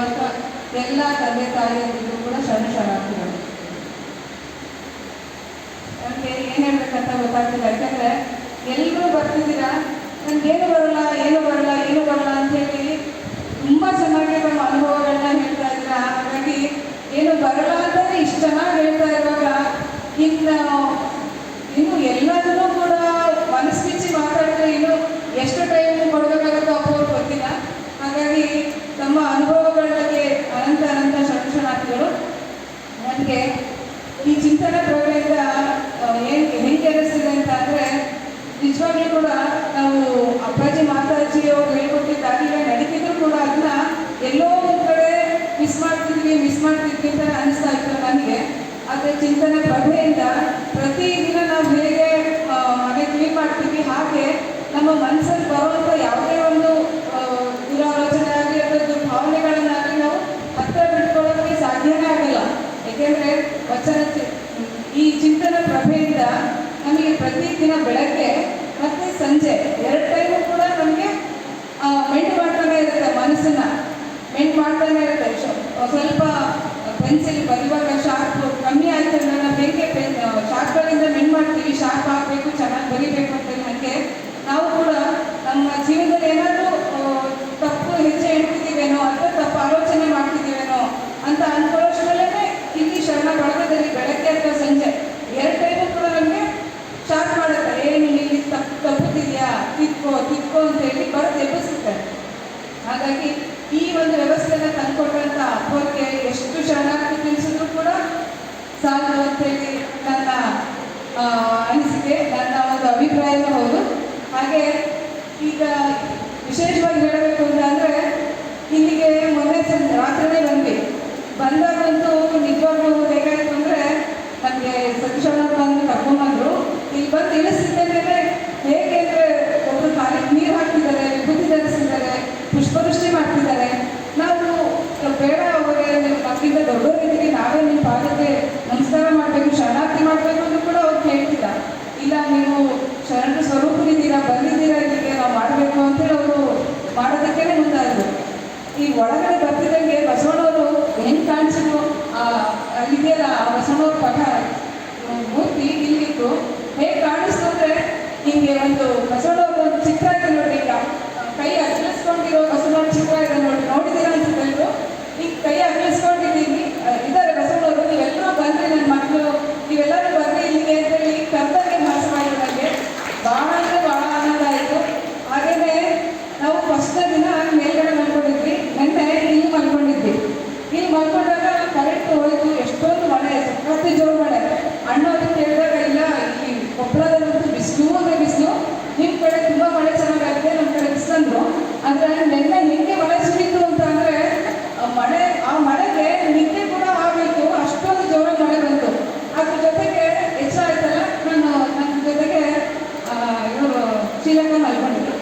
ಇರುವಂಥ ಎಲ್ಲ ತಂದೆ ತಾಯಿಯರಿಗೂ ಕೂಡ ಶರಣಶರಣಾರ್ಥಿಗಳು ನನಗೆ ಏನು ಹೇಳ್ಬೇಕಂತ ಗೊತ್ತಾಗ್ತಿಲ್ಲ. ಯಾಕಂದ್ರೆ ಎಲ್ಲರೂ ಬರ್ತಿದ್ದೀರಾ? ಏನು ಬರಲ್ಲ ಏನು ಬರಲ್ಲ ಏನು ಬರಲ್ಲ ಅಂತ ಹೇಳಿ ತುಂಬಾ ಚೆನ್ನಾಗಿ ನಮ್ಮ ಅನುಭವಗಳನ್ನ ಹೇಳ್ತಾ ಇದ್ದೀರಾ? ಹಾಗಾಗಿ ಏನು ಬರಲ್ಲ ಅಂತಾನೆ ಇಷ್ಟು ಚೆನ್ನಾಗಿ ಹೇಳ್ತಾ ಇರುವಾಗ ಇನ್ನು ಇನ್ನು ಎಲ್ಲದನ್ನೂ ಕೂಡ ಮನಸ್ಸು ಬಿಚ್ಚಿ ಮಾತಾಡಿದ್ರೆ ಇನ್ನು ಎಷ್ಟು ಟೈಮ್ ಕೊಡ್ಬೇಕಾಗುತ್ತೋ ಅಪ್ಪ ಗೊತ್ತಿಲ್ಲ. ಹಾಗಾಗಿ ತಮ್ಮ ಅನುಭವಗಳ ಬಗ್ಗೆ ಅನಂತ ಅನಂತ ಶರಣಾರ್ಥಿಗಳು ನನಗೆ ಈ ಚಿಂತನೆ ಪ್ರಭೆಯಿಂದ ಏನು ಹೆಂಗೆ ಅನಿಸ್ತಿದೆ ಅಂತ ಅಂದರೆ ನಿಜವಾಗ್ಲೂ ಕೂಡ ನಾವು ಅಪ್ಪಾಜಿ ಮಾತಾಜಿ ಅವ್ರು ಹೇಳ್ಕೊಟ್ಟಿದ್ದಾಗಲೇ ನಡೀತಿದ್ರು ಕೂಡ ಅದನ್ನ ಎಲ್ಲೋ ಒಂದು ಕಡೆ ಮಿಸ್ ಮಾಡ್ತಿದ್ವಿ ಮಿಸ್ ಮಾಡ್ತಿದ್ವಿ ಅಂತ ಅನಿಸ್ತಾ ಇತ್ತು ನನಗೆ. ಆದರೆ ಚಿಂತನೆ ಪ್ರಭೆಯಿಂದ ಪ್ರತಿದಿನ ನಾವು ಹೇಗೆ ಮನೆ ಕ್ಲೀನ್ ಮಾಡ್ತೀವಿ, ಹಾಗೆ ನಮ್ಮ ಮನಸ್ಸಲ್ಲಿ ಬರುವಂಥ ಯಾವುದೇ ಒಂದು ದುರಾಲೋಚನೆ ಆಗಲಿ ಅಥವಾ ದುರ್ಭಾವನೆಗಳನ್ನಾಗಲಿ ನಾವು ಹತ್ರ ಬಿಟ್ಕೊಳ್ಳೋಕ್ಕೆ ಸಾಧ್ಯನೇ ಆಗಲ್ಲ. ಏಕೆಂದರೆ ವಚನ ಈ ಚಿಂತನ ಪ್ರಭೆಯಿಂದ ನಮಗೆ ಪ್ರತಿದಿನ ಬೆಳಗ್ಗೆ ಮತ್ತು ಸಂಜೆ ಎರಡು ಟೈಮು ಕೂಡ ನಮಗೆ ಮೆಂಟ್ ಮಾಡ್ತಾನೆ ಇರುತ್ತೆ ಮನಸ್ಸನ್ನ ಮೆಂಟ್ ಮಾಡ್ತಾನೆ ಇರುತ್ತೆ ಶೊ- ಸ್ವಲ್ಪ ಪೆನ್ಸಿಲ್ ಬರೆಯುವಾಗ ಶಾರ್ಪ್ ಕಮ್ಮಿ ಆಯ್ತು ಅಂದರೆ ನಾವು ಹೇಗೆ ಪೆನ್ ಶಾರ್ಪ್ಗಳಿಂದ ಮೆಂಟ್ ಮಾಡ್ತೀವಿ ಶಾರ್ಪ್ ಆಗಬೇಕು ಚೆನ್ನಾಗಿ ಬರಿಬೇಕು ಅಂತ ಹೇಳಿ ಹಾಗೆ ನಾವು ಕೂಡ ನಮ್ಮ ಜೀವನದಲ್ಲಿ ಏನಾದರೂ ತಪ್ಪು ಹೆಜ್ಜೆ ಇಡ್ತಿದ್ದೀವೇನೋ ಅಥವಾ ತಪ್ಪು ಆಲೋಚನೆ ಮಾಡ್ತಿದ್ದೀವೇನೋ ಅಂತ ಅನ್ಕೊಳ್ಳೋಷ್ಟರಲ್ಲೇ ಇಲ್ಲಿ ಶರಣ ಬಳಗದಲ್ಲಿ ಬೆಳಗ್ಗೆ ಅಥವಾ ಸಂಜೆ ಎರಡು ಟೈಮು ಕೂಡ ನಮಗೆ ಶಾರ್ಟ್ ಮಾಡುತ್ತೆ ಏನು ಇಲ್ಲಿ ತಪ್ಪು ತಪ್ಪುತ್ತಿದೆಯಾ ತಿದ್ಕೋ ತಿದ್ಕೋ ಅಂತ ಹೇಳಿ ಬರೆದು ಎಬ್ಬಿಸುತ್ತೆ ಹಾಗಾಗಿ ಈ ಒಂದು ವ್ಯವಸ್ಥೆನ ತಂದುಕೊಟ್ಟಂಥ ಅಪ್ಪೋರ್ಗೆ ಎಷ್ಟು ಶರಣಾರ್ಥಿ ತಿಳಿಸಿದ್ರು ಕೂಡ ಸಾಲದು ಅಂತೇಳಿ ನನ್ನ ಅನಿಸಿಕೆ, ನನ್ನ ಒಂದು ಅಭಿಪ್ರಾಯವೂ ಹೌದು. ಹಾಗೆ ಈಗ ವಿಶೇಷವಾಗಿ ಹೇಳಬೇಕು ಅಂತ ಅಂದ್ರೆ ಇಲ್ಲಿಗೆ ಮೊನ್ನೆ ರಾತ್ರಿನೇ ಬಂದ್ವಿ. ಬಂದಾಗಂತೂ ಮಾಡ್ತಿದ್ದಾರೆ ನಾವು ಬೇಡ ಅವರಿಗೆ ನಿಮ್ಮ ಮಕ್ಕಳಿಂದ ದೊಡ್ಡವರಿದ್ದೀವಿ ನಾವೇ ನಿಮ್ಮ ಪಾದಕ್ಕೆ ನಮಸ್ಕಾರ ಮಾಡಬೇಕು, ಶರಣಾರ್ಥಿ ಮಾಡಬೇಕು ಅಂತ ಕೂಡ ಅವ್ರು ಕೇಳ್ತಿಲ್ಲ. ಇಲ್ಲ, ನೀವು ಶರಣರ ಸ್ವರೂಪರಿದ್ದೀರಾ ಬಂದಿದ್ದೀರಾ ಇಲ್ಲಿಗೆ, ನಾವು ಮಾಡಬೇಕು ಅಂತೇಳಿ ಅವರು ಮಾಡೋದಕ್ಕೇ ಮುಂದಾದರು. ಈ ಒಳಗಡೆ ಬರ್ತಿದ್ದಂಗೆ ಬಸವಣ್ಣವರು ಹೆಂಗೆ ಕಾಣಿಸಿದ್ರು? ಇದೆಯಲ್ಲ ಆ ಬಸವಣ್ಣವ್ರ ಪಠ ಮೂರ್ತಿ ಇಲ್ಲಿತ್ತು. ಹೇಗೆ ಕಾಣಿಸ್ತು ಅಂದರೆ ಹಿಂಗೆ ಒಂದು ಬಸವಣ್ಣವ್ರ ಒಂದು ಚಿತ್ರ ಇದೆ ನೋಡಿ ಈಗ. ಕೈ ಅಚ್ಚರಿಸ್ಕೊಂಡಿರೋ ಬಸವಣ್ಣವ್ರ ಚಿತ್ರ ಇದೆ ನೋಡಿ ನೋಡಿದ್ದೀರಾ ಅನ್ಸುತ್ತೆ ಎಲ್ರು? ಈಗ ಕೈ ಅಗಲಿಸ್ಕೊಂಡಿದ್ದೀನಿ ಆ, ಇದ್ದಾರೆ ಬಸವಣ್ಣವರು ನೀವೆಲ್ಲರೂ ಬಂದ್ರಿ ನನ್ನ ಮಕ್ಕಳು ನೀವೆಲ್ಲರೂ ಬರ್ರಿ ಇಲ್ಲಿಗೆ ಅಂತೇಳಿ ಕರ್ತವ್ಯ ಭಾಸ ಮಾಡಿ ನನಗೆ ಭಾಳ ಅಂದರೆ ಭಾಳ ಆನಂದ ಆಯಿತು ಹಾಗೆಯೇ ನಾವು ಫಸ್ಟ್ ದಿನ ಮೇಲ್ಗಡೆ ಮಲ್ಕೊಂಡಿದ್ವಿ ನಿನ್ನೆ ಇಲ್ಲಿ ಮಲ್ಕೊಂಡಿದ್ವಿ ಇಲ್ಲಿ ಮಲ್ಕೊಂಡಾಗ ಕರೆಂಟ್ ಹೋಯ್ತು ಎಷ್ಟೊಂದು ಮಳೆ ಸಕ್ಕತ್ತಿ ಜೋರು ಮಳೆ ಅಣ್ಣ ಅವ್ರಿಗೆ ಕೇಳಿದಾಗ ಇಲ್ಲ ಈ ಕೊಪ್ಪಳದಲ್ಲಂತೂ ಬಿಸಿಲು ಅಂದರೆ ಬಿಸಿಲು ನಿಮ್ಮ ಕಡೆ ತುಂಬ ಮಳೆ ಚೆನ್ನಾಗಾಗಿದೆ ನಮ್ಮ ಕಡೆ ಬಿಸಿಲಂದ್ರು ಆದರೆ ನಿನ್ನೆ ಹೆಂಗೆ ಮಳೆ ಸುರಿತು ಅಂತ ಅಂದರೆ ಮಳೆ, ಆ ಮಳೆಗೆ ನಿದ್ದೆ ಕೂಡ ಆಗಬೇಕು ಅಷ್ಟೊಂದು ಜೋರ ಮಳೆ ಬಂತು. ಅದ್ರ ಜೊತೆಗೆ ಹೆಚ್ಚಾಯ್ತಲ್ಲ, ನಾನು ನನ್ನ ಜೊತೆಗೆ ಇವರು ಶ್ರೀಲಂಕ ಮಲ್ಕೊಂಡಿದ್ರು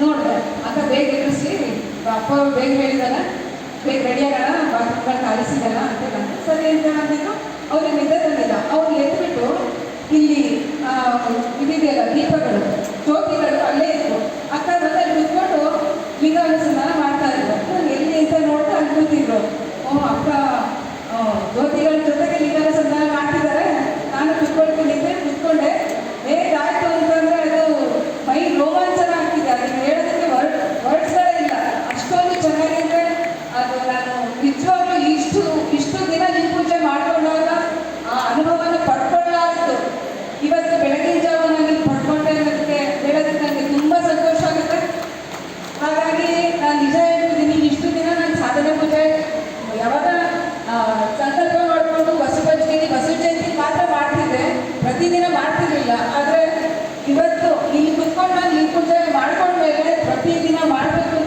ನೋಡಿದೆ. ಅಂತ ಬೇಗ ಎದುರಿಸಿ, ಅಪ್ಪ ಬೇಗ ಹೇಳಿದಾರ. ಬೇಗ ರೆಡಿ ಆಗೋಣ ಬಾತ್ರೂಮ್ಗಳು ಕಾಲಿಸಿದಾರ ಅಂತ ಸರಿ ಅಂತ ಅಂದಿದ್ದು ಅವ್ರಿಗೆ ನಿದ್ದೆ ತಂದಿಲ್ಲ. ಅವ್ರಿಗೆ ಎದ್ಬಿಟ್ಟು ಇಲ್ಲಿ ಆ, ಇದಿದೆಯಲ್ಲ ದೀಪಗಳು ಜ್ಯೋತಿಗಳು ಅಲ್ಲೇ ಇತ್ತು ಅಕ್ಕ ಬಂದು ಅಲ್ಲಿ ಕುತ್ಕೊಂಡು ಲಿಂಗಾನುಸಂಧಾನ ಮಾಡ್ತಾ ಇದ್ರು ನಾನು ಎಲ್ಲಿ ಅಂತ ನೋಡ್ತಾ ಅಲ್ಲಿ ಕೂತಿದ್ರು ಓ ಅಕ್ಕ ಆ, ಜ್ಯೋತಿಗಳ ಜೊತೆಗೆ ಲಿಂಗಾನುಸಂಧಾನ ಮಾಡ್ತಿದ್ದಾರೆ ನಾನು ಕುತ್ಕೊಳ್ತಿದ್ದೆ ಕುತ್ಕೊಂಡೆ ಹೇಗಾಯ್ತು ಅಂತಂದ್ರೆ ಅದು ಮೈ ರೋಮಾಂಚನ ಆಗ್ತಿದೆ ಅದನ್ನ ಹೇಳೋದಕ್ಕೆ ವರ್ಡ್ ವರ್ಡ್ಸ್ಗಳೇ ಇಲ್ಲ ಅಷ್ಟೊಂದು ಚೆನ್ನಾಗಿದೆ ಅದು ನಾನು ನಿಜವಾಗ್ಲೂ ಇಷ್ಟು ಇಷ್ಟು ದಿನ ನಿಮ್ಮ ಪೂಜೆ ಮಾಡ್ಕೊಂಡಾಗ ಆ ಅನುಭವನ ಪಡ್ಕೊಳ್ಳಾರ್ದು ಇವತ್ತು ಬೆಳಗಿನ ಜಾವ ನಾನು ಪಡ್ಕೊಂಡೆ ಅನ್ನೋದಕ್ಕೆ ಹೇಳೋದಕ್ಕೆ ನನಗೆ ತುಂಬ ಸಂತೋಷ ಆಗುತ್ತೆ ಹಾಗಾಗಿ ನಾನು ನಿಜ ಹೇಳ್ತಿದ್ದೀನಿ ಇಷ್ಟು ದಿನ ನಾನು ಸಾಧನೆ ಪೂಜೆ ಯಾವಾಗ ಆ, ಸಂಕಲ್ಪ ಮಾಡಿಕೊಂಡು ಬಸವ ಜಯಂತಿ ಬಸವ ಜಯಂತಿ ಮಾತ್ರ ಮಾಡ್ತಿದ್ದೆ ಪ್ರತಿದಿನ ಮಾಡ್ತಿರ್ಲಿಲ್ಲ. ಆದರೆ ಇವತ್ತು ಇಲ್ಲಿ ಕುತ್ಕೊಂಡ್ ನಾನು ಈ ಪೂಜೆ ಮಾಡ್ಕೊಂಡ್ಮೇಲೆ ಪ್ರತಿದಿನ ಮಾಡಬೇಕು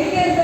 es que